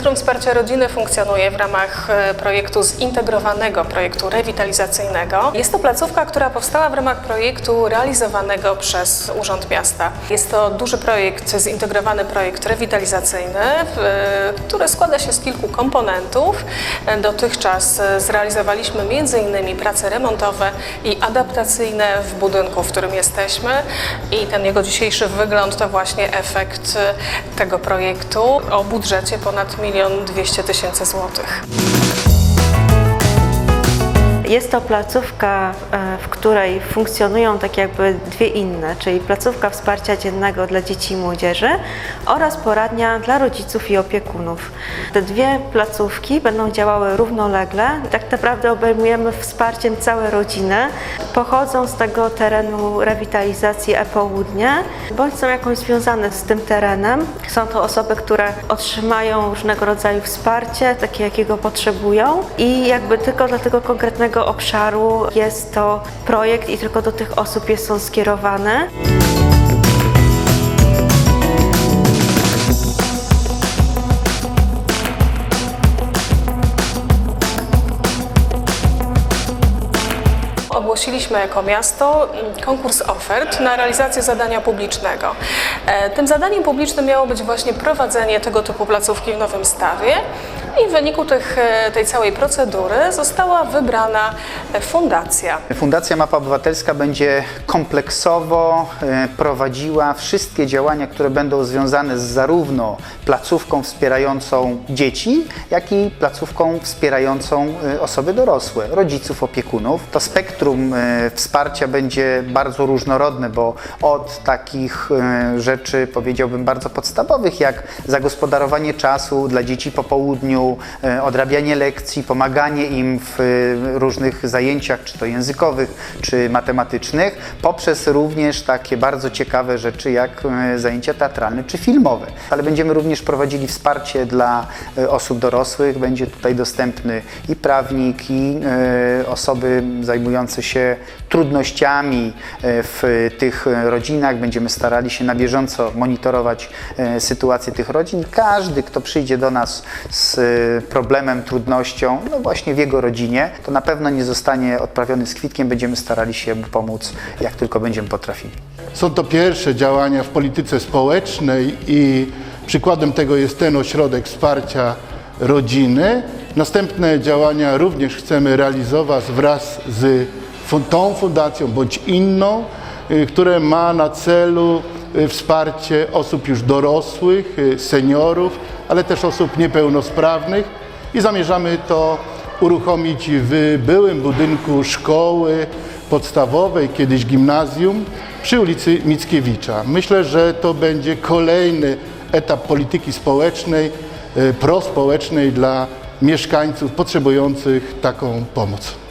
Centrum Wsparcia Rodziny funkcjonuje w ramach e, projektu zintegrowanego projektu rewitalizacyjnego. Jest to placówka, która powstała w ramach projektu realizowanego przez Urząd Miasta. Jest to duży projekt, zintegrowany projekt rewitalizacyjny, w- który składa się z kilku komponentów. E, Dotychczas e, zrealizowaliśmy m.in. prace remontowe i adaptacyjne w budynku, w którym jesteśmy i ten jego dzisiejszy wygląd to właśnie efekt e, tego projektu o budżecie ponad 1 200 tysięcy złotych. Jest to placówka, e, w której funkcjonują tak jakby dwie inne, czyli placówka wsparcia dziennego dla dzieci i młodzieży oraz poradnia dla rodziców i opiekunów. Te dwie placówki będą działały równolegle. Tak naprawdę obejmujemy wsparciem całe rodziny. Pochodzą z tego terenu rewitalizacji e-południe, bądź są jakoś związane z tym terenem. Są to osoby, które otrzymają różnego rodzaju wsparcie, takie jakiego potrzebują i jakby tylko dla tego konkretnego obszaru jest to projekt i tylko do tych osób jest on skierowany. Ogłosiliśmy jako miasto konkurs ofert na realizację zadania publicznego. E, Tym zadaniem publicznym miało być właśnie prowadzenie tego typu placówki w Nowym Stawie i w wyniku tych, e, tej całej procedury została wybrana fundacja. Fundacja Mapa Obywatelska będzie kompleksowo e, prowadziła wszystkie działania, które będą związane z zarówno placówką wspierającą dzieci, jak i placówką wspierającą e, osoby dorosłe, rodziców, opiekunów. To spektrum wsparcia będzie bardzo różnorodne, bo od takich rzeczy powiedziałbym bardzo podstawowych, jak zagospodarowanie czasu dla dzieci po południu, e, odrabianie lekcji, pomaganie im w e, różnych zajęciach, czy to językowych, czy matematycznych, poprzez również takie bardzo ciekawe rzeczy jak e, zajęcia teatralne czy filmowe. Ale będziemy również prowadzili wsparcie dla osób dorosłych. Będzie tutaj dostępny i prawnik, i osoby zajmujące się trudnościami w tych rodzinach. Będziemy starali się na bieżąco monitorować sytuację tych rodzin. Każdy, kto przyjdzie do nas z problemem, trudnością, no właśnie w jego rodzinie, to na pewno nie zostanie odprawiony z kwitkiem. Będziemy starali się mu pomóc, jak tylko będziemy potrafili. Są to pierwsze działania w polityce społecznej i przykładem tego jest ten ośrodek wsparcia rodziny. Następne działania również chcemy realizować wraz z tą fundacją bądź inną, y, które ma na celu y, wsparcie osób już dorosłych, y, seniorów, ale też osób niepełnosprawnych i zamierzamy to uruchomić w byłym budynku szkoły podstawowej, kiedyś gimnazjum, przy ulicy Mickiewicza. Myślę, że to będzie kolejny etap polityki społecznej, e, prospołecznej dla mieszkańców potrzebujących taką pomoc.